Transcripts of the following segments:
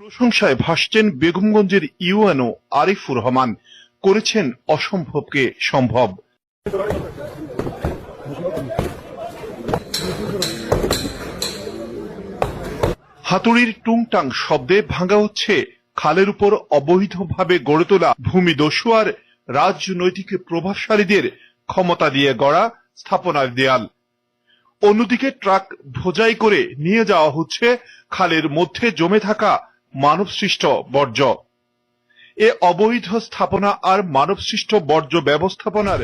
প্রশংসায় ভাসছেন বেগমগঞ্জের ইউএনও আরিফুর রহমান। করেছেন অসম্ভবকে সম্ভব। হাতুড়ির টুংটাং শব্দে ভাঙা হচ্ছে খালের উপর অবৈধভাবে গড়ে তোলা ভূমি দস্যু আর রাজনৈতিক প্রভাবশালীদের ক্ষমতা দিয়ে গড়া স্থাপনার দেয়াল। অন্যদিকে ট্রাক ভোজাই করে নিয়ে যাওয়া হচ্ছে খালের মধ্যে জমে থাকা মানবসৃষ্ট বর্জ্য। এ অবৈধ স্থাপনা আর মানবসৃষ্ট বর্জ্য ব্যবস্থাপনার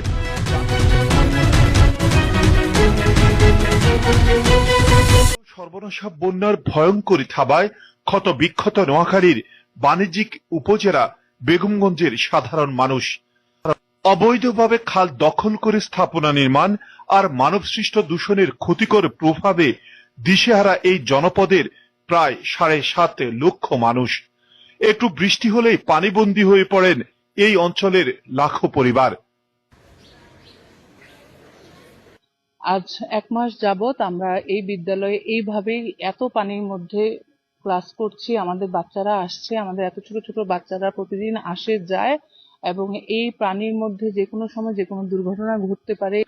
সর্বনাশা বন্যার ভয়ঙ্করী থাবায় ক্ষত বিক্ষত নোয়াখালীর বাণিজ্যিক উপজেলা বেগমগঞ্জের সাধারণ মানুষ। অবৈধভাবে খাল দখল করে স্থাপনা নির্মাণ আর মানবসৃষ্ট দূষণের ক্ষতিকর প্রভাবে দিশেহারা এই জনপদের প্রায় সাড়ে সাত লক্ষ মানুষ। একটু বৃষ্টি হলেই পানিবন্দী হয়ে পড়েন এই অঞ্চলের লাখো পরিবার। আজ এক মাস যাবত আমরা এই বিদ্যালয়ে এইভাবেই এত পানির মধ্যে ক্লাস করছি আমাদের বাচ্চারা আসছে আমাদের এত ছোট ছোট বাচ্চারা প্রতিদিন আসে যায় এবং এই পানির মধ্যে যে কোনো সময় যে কোনো দুর্ঘটনা ঘটতে পারে।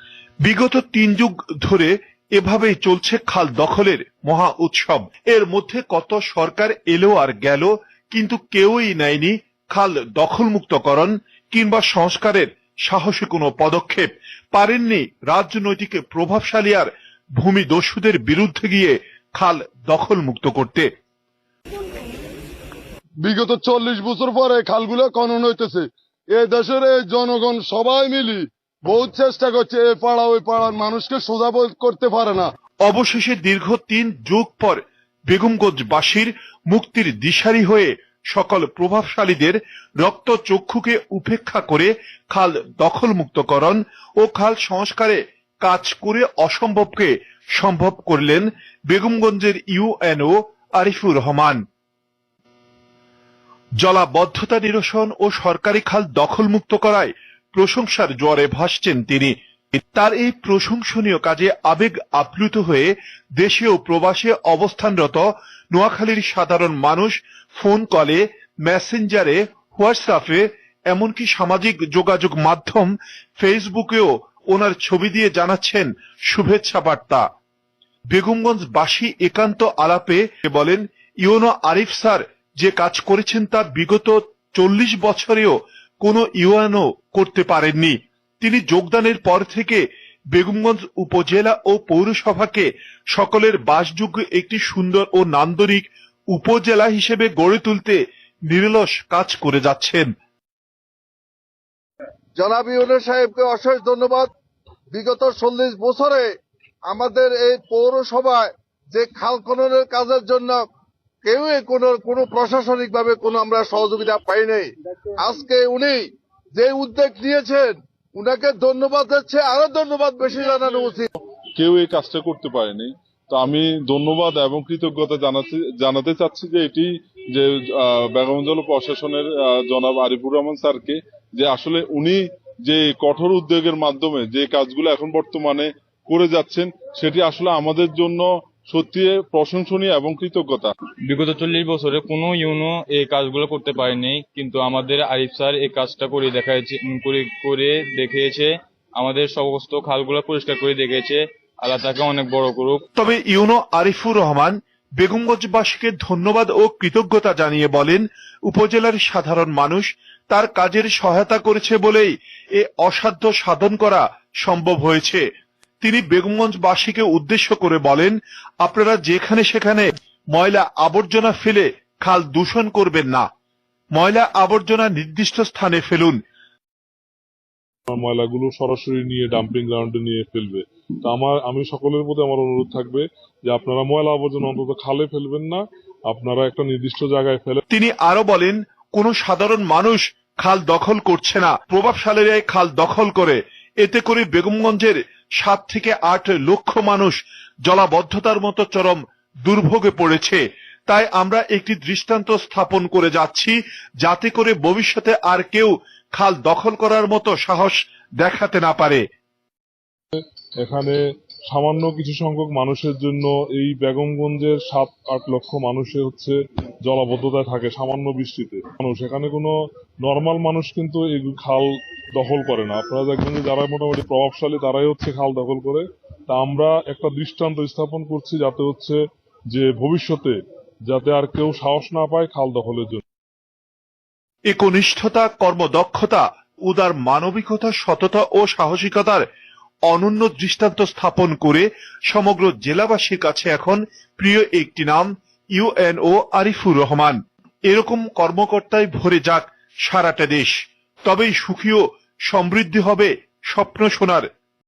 বিগত তিন যুগ ধরে এভাবেই চলছে খাল দখলের মহা উৎসব। এর মধ্যে কত সরকার এলো আর গেল, কিন্তু কেউই নেয়নি খাল দখলমুক্তকরণ কিংবা সংস্কারের সাহসী কোনো পদক্ষেপ। পারেননি রাজনৈতিক প্রভাবশালী আর ভূমি দস্যুদের বিরুদ্ধে গিয়ে খাল দখলমুক্ত করতে। বিগত চল্লিশ বছর পরে খালগুলো খনন হইতেছে। এ দেশের এই জনগণ সবাই মিলি বহুত চেষ্টা করছে, এ পাড়া, ওই পাড়ার মানুষকে সোজা করতে পারে না। অবশেষে দীর্ঘ তিন যুগ পর বেগমগঞ্জবাসীর মুক্তির দিশারি হয়ে সকল প্রভাবশালীদের রক্ত চক্ষুকে উপেক্ষা করে খাল দখল দখলমুক্তকরণ ও খাল সংস্কারে কাজ করে অসম্ভবকে সম্ভব করলেন বেগমগঞ্জের ইউএনও আরিফুর রহমান। জলাবদ্ধতা নিরসন ও সরকারি খাল দখলমুক্ত করায় প্রশংসার জোয়ারে ভাসছেন তিনি। তার এই প্রশংসনীয় কাজে আবেগ আপ্লুত হয়ে দেশে ও প্রবাসে অবস্থানরত নোয়াখালীর সাধারণ মানুষ ফোন কলে, মেসেঞ্জারে, হোয়াটসঅ্যাপে, এমনকি সামাজিক যোগাযোগ মাধ্যম ফেসবুকেও ওনার ছবি দিয়ে জানাচ্ছেন শুভেচ্ছা বার্তা। বেগমগঞ্জবাসী একান্ত আলাপে বলেন ইউনো আরিফ স্যার যে কাজ করেছেন তা বিগত চল্লিশ বছরেও কোনো ইউএনও করতে পারেননি। তিনি যোগদানের পর থেকে বেগমগঞ্জ উপজেলা ও পৌরসভাকে সকলের বাসযোগ্য একটি সুন্দর ও নান্দনিক উপজেলা হিসেবে গড়ে তুলতে নিরলস কাজ করে যাচ্ছেন। জনাব ইউনুস সাহেবকে অশেষ ধন্যবাদ। বিগত চল্লিশ বছরে আমাদের এই পৌরসভায় যে খাল খননের কাজের জন্য কেউই কোনো প্রশাসনিক ভাবে কোনো আমরা সহযোগিতা পাই নাই। আজকে উনি যে উদ্যোগ নিয়েছেন, উনাকে ধন্যবাদ দিচ্ছে, আরও ধন্যবাদ বেশি জানানো উচিত। কেউ এই কাজটা করতে পারেনি। তো আমি ধন্যবাদ এবং কৃতজ্ঞতা জানাতে জানাতে চাচ্ছি যে এটি যে বেগমজল প্রশাসনের জনাব আরিফুর রহমান স্যারকে, যে আসলে উনি যে কঠোর উদ্যোগের মাধ্যমে যে কাজগুলো এখন বর্তমানে করে যাচ্ছেন, সেটি আসলে আমাদের জন্য সত্যি প্রশংসনীয় এবং কৃতজ্ঞতা। বিগত চল্লিশ বছরে কোনো ইউনো এই কাজগুলো করতে পারেনি কিন্তু আমাদের আরিফ স্যার এই কাজটা করে দেখাইছে করে করে দেখিয়েছে আমাদের সমস্ত খালগুলো পরিষ্কার করে দেখিয়েছে আল্লাহ তাকে অনেক বড় করুক। তবে ইউনো আরিফুর রহমান বেগমগঞ্জবাসীকে ধন্যবাদ ও কৃতজ্ঞতা জানিয়ে বলেন উপজেলার সাধারণ মানুষ তার কাজের সহায়তা করেছে বলেই এ অসাধ্য সাধন করা সম্ভব হয়েছে। তিনি বেগমগঞ্জবাসীকে উদ্দেশ্য করে বলেন আপনারা যেখানে সেখানে ময়লা আবর্জনা ফেলে খাল দূষণ করবেন না। ময়লা আবর্জনা নির্দিষ্ট স্থানে ফেলুন। ময়লাগুলো সরাসরি নিয়ে ডাম্পিং গ্রাউন্ডে নিয়ে ফেলবে। তো আমার আমি সকলের মধ্যে আমার অনুরোধ থাকবে যে আপনারা ময়লা আবর্জনা অন্তত খালে ফেলবেন না আপনারা একটা নির্দিষ্ট জায়গায় ফেলে তিনি আরও বলেন কোন সাধারণ মানুষ খাল দখল করছে না। প্রভাবশালীরাই খাল দখল করে। এতে করে বেগমগঞ্জের সাত থেকে আট লক্ষ মানুষ জলাবদ্ধতার মতো চরম দুর্ভোগে পড়েছে। তাই আমরা একটি দৃষ্টান্ত স্থাপন করে যাচ্ছি, যাতে করে ভবিষ্যতে আর কেউ খাল দখল করার মতো সাহস দেখাতে না পারে। এখানে সামান্য কিছু সংখ্যক মানুষের জন্য এই বেগমগঞ্জের সাত আট লক্ষ মানুষের হচ্ছে জলাবদ্ধতায় থাকে সামান্য বৃষ্টিতে। মানুষ, এখানে কোনো নর্মাল মানুষ কিন্তু এই খাল দখল করে না। আপনারা দেখবেন যে যারা মোটামুটি প্রভাবশালী, তারাই হচ্ছে খাল দখল করে। তা আমরা একটা দৃষ্টান্ত স্থাপন করছি যাতে হচ্ছে যে ভবিষ্যতে যাতে আর কেউ সাহস না পায় খাল দখলের জন্য। একনিষ্ঠতা, কর্মদক্ষতা, উদার মানবিকতা, সততা ও সাহসিকতার অনন্য দৃষ্টান্ত স্থাপন করে সমগ্র জেলাবাসীর কাছে এখন প্রিয় একটি নাম ইউএনও আরিফুর রহমান। এরকম কর্মকর্তায় ভরে যাক সারাটা দেশ তবেই সুখী ও সমৃদ্ধি হবে স্বপ্ন সোনার